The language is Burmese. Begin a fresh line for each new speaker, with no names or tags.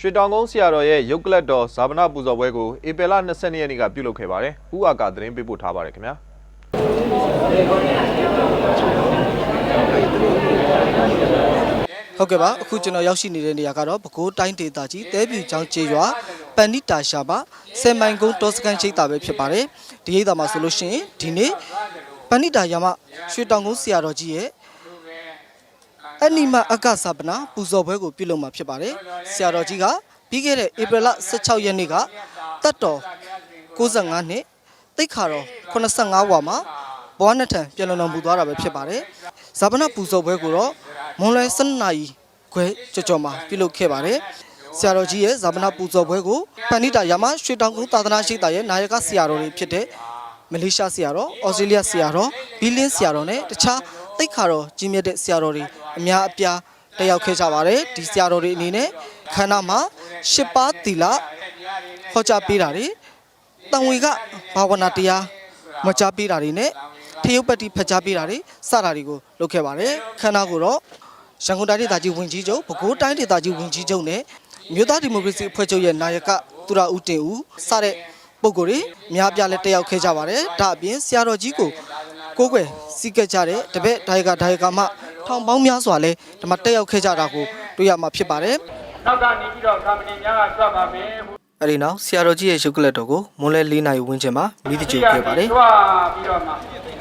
ရွှေတောင်ကုန်းဆရာတော်ရဲ့ရုပ်ကလတ်တော်ဇာပနာပူဇော်ပွဲကိုဧပြီလ22ရက်နေ့ကပြုလုပ်ခဲ့ပါတယ်။ဥအာကာသတင်းပေးပို့ထားပါတယ်ခင်ဗျာ။
ဟုတ်ကဲ့ပါအခုကျွန်တော်ရောက်ရှိနေတဲ့နေရာကတော့ပဲခူးတိုင်းဒေသကြီးတဲပြူချောင်းကျေးရွာပန်နိတာရှာပါဆယ်မိုင်ကုန်းတောစကန်ချိတ်တာပဲဖြစ်ပါတယ်ဒီရိပ်သာမှာဆိုလို့ရှိရင်ဒီနေ့ပန်နိတာယာမရွှေတောင်ကုန်းဆရာတော်ကြီးရဲ့ အနိမအက္ကသပနာပူဇော်ပွဲကိုပြုလုပ်မှာဖြစ်ပါတယ်ဆရာတော်ကြီးကပြီးခဲ့တဲ့ဧပြီလ16ရက်နေ့ကတတ်တော်65နှစ်တိတ်ခါတော်85ဝါမှာဘဝနှစ်ထံပြန်လည်တော်မူသွားတာပဲဖြစ်ပါတယ်ဇာပနာပူဇော်ပွဲကိုတော့မွန်လွယ်7နာရီခွဲကြော်ကြော်မှာပြုလုပ်ခဲ့ပါတယ်ဆရာတော်ကြီးရဲ့ဇာပနာပူဇော်ပွဲကိုပန်နိတာယာမရွှေတောင်ကုန်းသာသနာရှိတာရဲ့နာယကဆရာတော်တွေဖြစ်တဲ့မလေးရှားဆရာတော်ဩစတြေးလျဆရာတော်ဘီလင်းဆရာတော်နဲ့တခြားသိက္ခါတော်ကြီးမြတ်တဲ့ဆရာတော်တွေ အများအပြားတက်ရောက်ခဲ့ကြပါတယ်ဒီဆရာတော်တွေအနေနဲ့ခန္ဓာမှာရှစ်ပါးသီလဟောကြားပေးတာတွေတန်ဝေကဘာဝနာတရားမကြားပေးတာတွေနဲ့ထယုတ်ပတ္တိဖတ်ကြားပေးတာတွေစတာတွေကိုလုပ်ခဲ့ပါတယ်ခန္ဓာကိုတော့ရန်ကုန်တိုင်းဒေသကြီးဝင်ကြီးချုပ်ပဲခူးတိုင်းဒေသကြီးဝင်ကြီးချုပ်နဲ့မြို့သားဒီမိုကရေစီအဖွဲ့ချုပ်ရဲ့နာယကသူရဦးတင်ဦးစတဲ့ပုံကိုယ်တွေအများအပြားလည်းတက်ရောက်ခဲ့ကြပါတယ်။ဒါအပြင်ဆရာတော်ကြီးကိုကိုးကွယ်စီးကပ်ကြတဲ့တပည့်ဒါယကဒါယကမ ထောင်ပေါင်းများစွာလည်းဒီမှာတက်ရောက်ခဲ့ကြတာကိုတွေ့ရမှာဖြစ်ပါတယ်
နောက်ကနေပြီးတော့ကာမဏီများကဆွတ်ပါမယ်ဘု။
အဲဒီနောက်ဆရာတော်ကြီးရဲ့ရုပ်ကလတ်တော်ကိုမွန်းလဲ၄နာရီဝန်းကျင်မှာမိသကြိုခဲ့ပါတယ်
ဆွတ်ပြီးတော့မှ